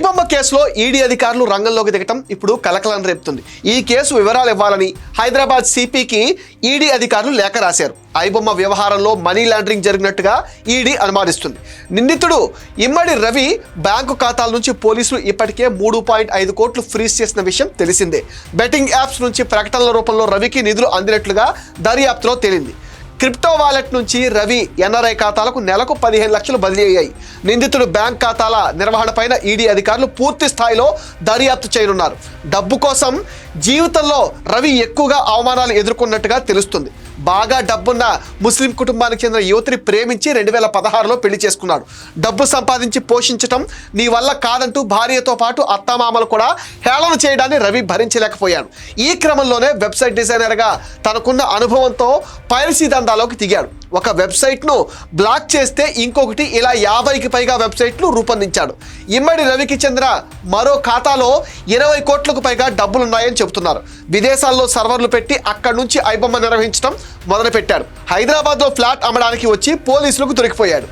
ఐబొమ్మ కేసులో ఈడీ అధికారులు రంగంలోకి దిగటం ఇప్పుడు కలకలం రేపుతుంది. ఈ కేసు వివరాలు ఇవ్వాలని హైదరాబాద్ సిపికి ఈడీ అధికారులు లేఖ రాశారు. ఐబొమ్మ వ్యవహారంలో మనీ లాండరింగ్ జరిగినట్టుగా ఈడీ అనుమానిస్తుంది. నిందితుడు ఇమ్మడి రవి బ్యాంకు ఖాతాల నుంచి పోలీసులు ఇప్పటికే మూడు పాయింట్ ఐదు కోట్లు ఫ్రీజ్ చేసిన విషయం తెలిసిందే. బెట్టింగ్ యాప్స్ నుంచి ప్రకటనల రూపంలో రవికి నిధులు అందినట్లుగా దర్యాప్తులో తేలింది. క్రిప్టో వాలెట్ నుంచి రవి ఎన్ఆర్ఐ ఖాతాలకు నెలకు పదిహేను లక్షలు బదిలీ అయ్యాయి. నిందితుడు బ్యాంక్ ఖాతాల నిర్వహణపైన ఈడీ అధికారులు పూర్తి స్థాయిలో దర్యాప్తు చేయనున్నారు. డబ్బు కోసం జీవితంలో రవి ఎక్కువగా అవమానాలు ఎదుర్కొన్నట్టుగా తెలుస్తుంది. బాగా డబ్బున్న ముస్లిం కుటుంబానికి చెందిన యువతిని ప్రేమించి రెండు వేల పదహారులో పెళ్ళి చేసుకున్నాడు. డబ్బు సంపాదించి పోషించటం నీ వల్ల కాదంటూ భార్యతో పాటు అత్తమామలు కూడా హేళన చేయడాన్ని రవి భరించలేకపోయాడు. ఈ క్రమంలోనే వెబ్సైట్ డిజైనర్గా తనకున్న అనుభవంతో పైరసీ దందాలోకి దిగాడు. ఒక వెబ్సైట్ను బ్లాక్ చేస్తే ఇంకొకటి ఇలా యాభైకి పైగా వెబ్సైట్లు రూపొందించాడు. ఇమ్మడి రవికి చెందిన మరో ఖాతాలో ఇరవై కోట్లకు పైగా డబ్బులున్నాయని చెబుతున్నారు. విదేశాల్లో సర్వర్లు పెట్టి అక్కడి నుంచి ఐబొమ్మ నిర్వహించడం మొదలుపెట్టాడు హైదరాబాద్లో ఫ్లాట్ అమ్మడానికి వచ్చి పోలీసులకు దొరికిపోయాడు.